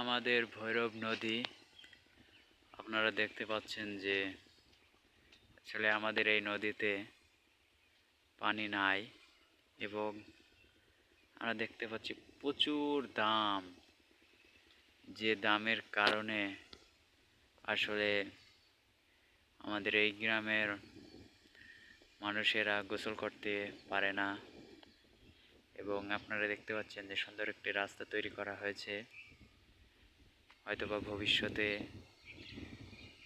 আমাদের ভৈরব নদী, আপনারা দেখতে পাচ্ছেন যে আসলে আমাদের এই নদীতে পানি নাই এবং আমরা দেখতে পাচ্ছি প্রচুর দাম। যে দামের কারণে আসলে আমাদের এই গ্রামের মানুষেরা গোসল করতে পারে না এবং আপনারা দেখতে পাচ্ছেন যে সুন্দর একটি রাস্তা তৈরি করা হয়েছে। হয়তোবা ভবিষ্যতে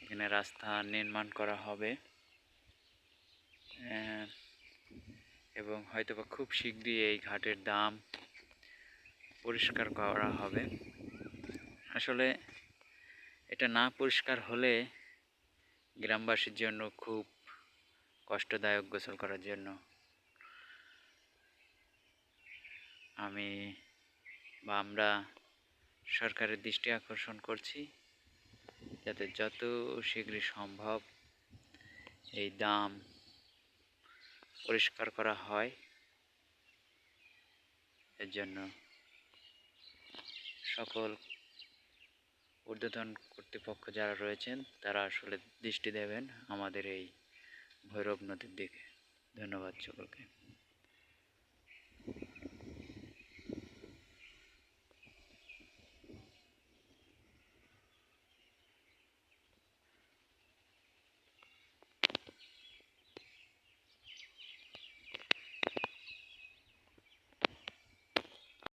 এখানে রাস্তা নির্মাণ করা হবে। এবং হয়তোবা খুব শীঘ্রই এই ঘাটের দাম পরিষ্কার করা হবে। আসলে এটা না পরিষ্কার হলে গ্রামবাসীর জন্য খুব কষ্টদায়ক গোসল করার জন্য। আমি বা আমরা সরকারের দৃষ্টি আকর্ষণ করছি, যাতে যত শীঘ্রই সম্ভব এই দাম পরিষ্কার করা হয়। এর জন্য সকল ঊর্ধ্বতন কর্তৃপক্ষ যারা রয়েছেন, তারা আসলে দৃষ্টি দেবেন আমাদের এই ভৈরব নদীর দিকে। ধন্যবাদ সকলকে।